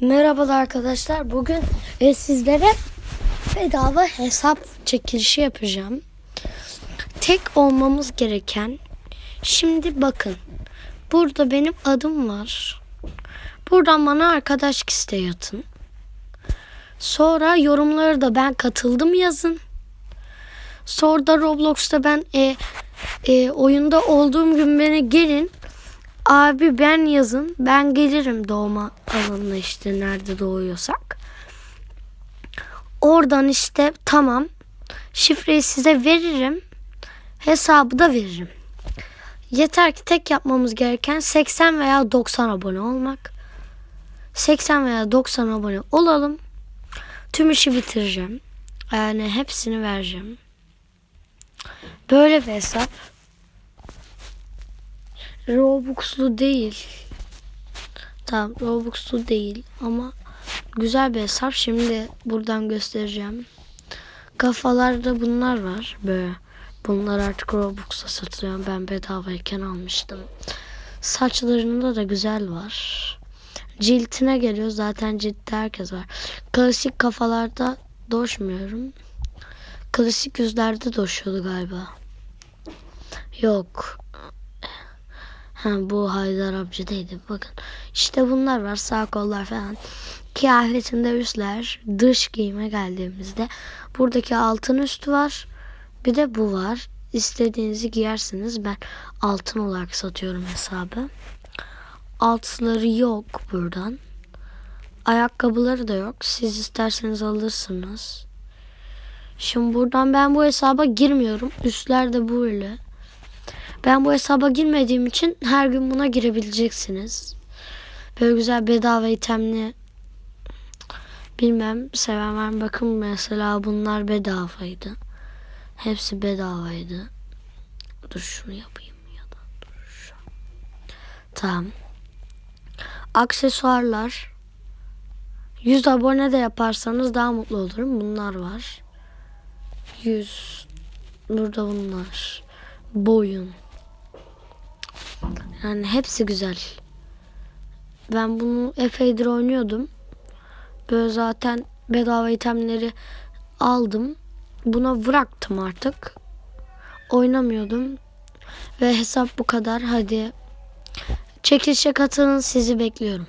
Merhabalar arkadaşlar. Bugün e, sizlere bedava hesap çekilişi yapacağım. Tek olmamız gereken şimdi bakın. Burada benim adım var. Buradan bana arkadaşlık isteği atın. Sonra yorumları da ben katıldım yazın. Sonra da Roblox'ta ben e, e, oyunda olduğum gün beni gelin. Abi ben yazın. Ben gelirim doğma alanına işte nerede doğuyorsak. Oradan işte tamam. Şifreyi size veririm. Hesabı da veririm. Yeter ki tek yapmamız gereken 80 veya 90 abone olmak. 80 veya 90 abone olalım. Tüm işi bitireceğim. Yani hepsini vereceğim. Böyle bir hesap. Robux'lu değil. Tamam Robux'lu değil ama güzel bir hesap. Şimdi buradan göstereceğim. Kafalarda bunlar var. Böyle. Bunlar artık Robux'ta satılıyor. Ben bedavayken almıştım. Saçlarında da güzel var. Ciltine geliyor. Zaten ciltte herkes var. Klasik kafalarda doşmuyorum. Klasik yüzlerde doşuyordu galiba. Yok. Ha, bu Haydar amcadaydı. Bakın işte bunlar var sağ kollar falan. Kıyafetinde üstler. Dış giyime geldiğimizde buradaki altın üstü var. Bir de bu var. İstediğinizi giyersiniz. Ben altın olarak satıyorum hesabı. Altları yok buradan. Ayakkabıları da yok. Siz isterseniz alırsınız. Şimdi buradan ben bu hesaba girmiyorum. Üstler de böyle. Ben bu hesaba girmediğim için her gün buna girebileceksiniz. Böyle güzel bedava itemli bilmem seven var? Bakın mesela bunlar bedavaydı. Hepsi bedavaydı. Dur şunu yapayım ya da dur şu. Tamam. Aksesuarlar. 100 abone de yaparsanız daha mutlu olurum. Bunlar var. 100. Burada bunlar. Boyun. Yani hepsi güzel. Ben bunu epeydir oynuyordum. Böyle zaten bedava itemleri aldım. Buna bıraktım artık. Oynamıyordum. Ve hesap bu kadar. Hadi çekilişe katılın sizi bekliyorum.